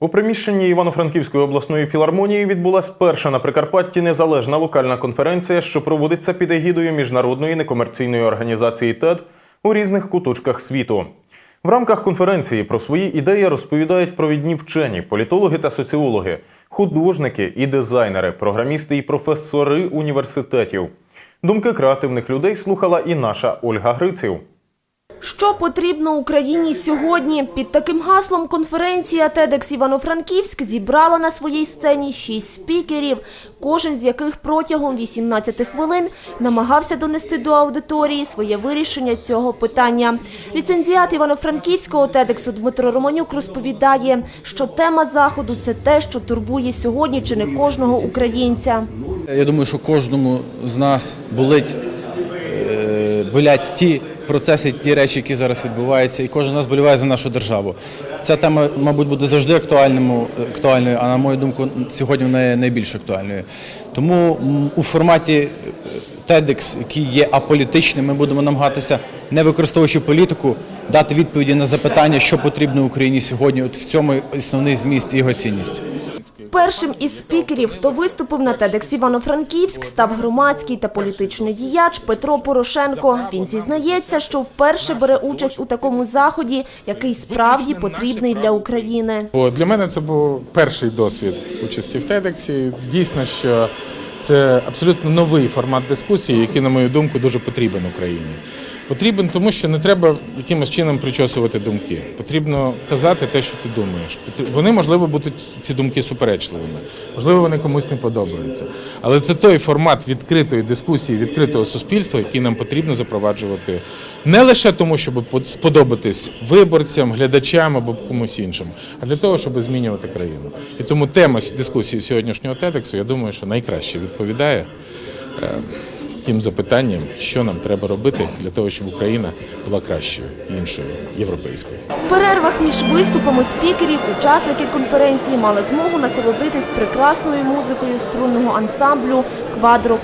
У приміщенні Івано-Франківської обласної філармонії відбулась перша на Прикарпатті незалежна локальна конференція, що проводиться під егідою міжнародної некомерційної організації ТЕД у різних куточках світу. В рамках конференції про свої ідеї розповідають провідні вчені, політологи та соціологи, художники і дизайнери, програмісти і професори університетів. Думки креативних людей слухала і наша Ольга Гриців. Що потрібно Україні сьогодні? Під таким гаслом конференція TEDx Івано-Франківськ зібрала на своїй сцені шість спікерів, кожен з яких протягом 18 хвилин намагався донести до аудиторії своє вирішення цього питання. Ліцензіат Івано-Франківського TEDx Дмитро Романюк розповідає, що тема заходу – це те, що турбує сьогодні чи не кожного українця. Я думаю, що кожному з нас болить, е, болять ті процеси, ті речі, які зараз відбуваються, і кожен з нас боліває за нашу державу. Ця тема, мабуть, буде завжди актуальною, а на мою думку, сьогодні вона є найбільш актуальною. Тому у форматі е, TEDx, який є аполітичним, ми будемо намагатися, не використовуючи політику, дати відповіді на запитання, що потрібно Україні сьогодні. От в цьому основний зміст і його цінність. Першим із спікерів, хто виступив на TEDx Івано-Франківськ, став громадський та політичний діяч Петро Порошенко. Він зізнається, що вперше бере участь у такому заході, який справді потрібний для України. Для мене це був перший досвід участі в TEDx. Дійсно, що це абсолютно новий формат дискусії, який, на мою думку, дуже потрібен Україні. Потрібен, тому що не треба якимось чином причосувати думки. Потрібно казати те, що ти думаєш. Вони, можливо, будуть ці думки суперечливими, можливо, вони комусь не подобаються. Але це той формат відкритої дискусії, відкритого суспільства, який нам потрібно запроваджувати не лише тому, щоб по- сподобатись виборцям, глядачам або комусь іншому, а для того, щоб змінювати країну. І тому тема дискусії сьогоднішнього тедексу, я думаю, що найкраще відповідає тим запитанням, що нам треба робити для того, щоб Україна була кращою, іншою, європейською. В перервах між виступами спікерів учасники конференції мали змогу насолодитись прекрасною музикою струнного ансамблю «Квадро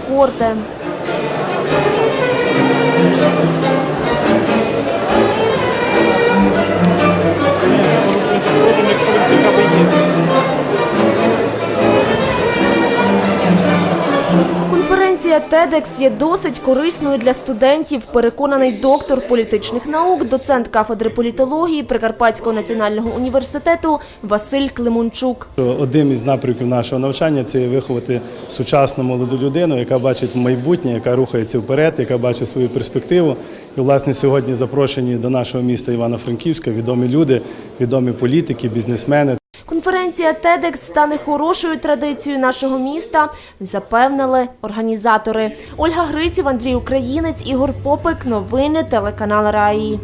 Конференція TEDx є досить корисною для студентів, переконаний доктор політичних наук, доцент кафедри політології Прикарпатського національного університету Василь Климончук. Одним із напрямків нашого навчання це виховати сучасну молоду людину, яка бачить майбутнє, яка рухається вперед, яка бачить свою перспективу. І, власне, сьогодні запрошені до нашого міста Івано-Франківська відомі люди, відомі політики, бізнесмени. Конференція TEDx стане хорошою традицією нашого міста, запевнили організатори. Ольга Гриців, Андрій Українець, Ігор Попик. Новини телеканал Раї.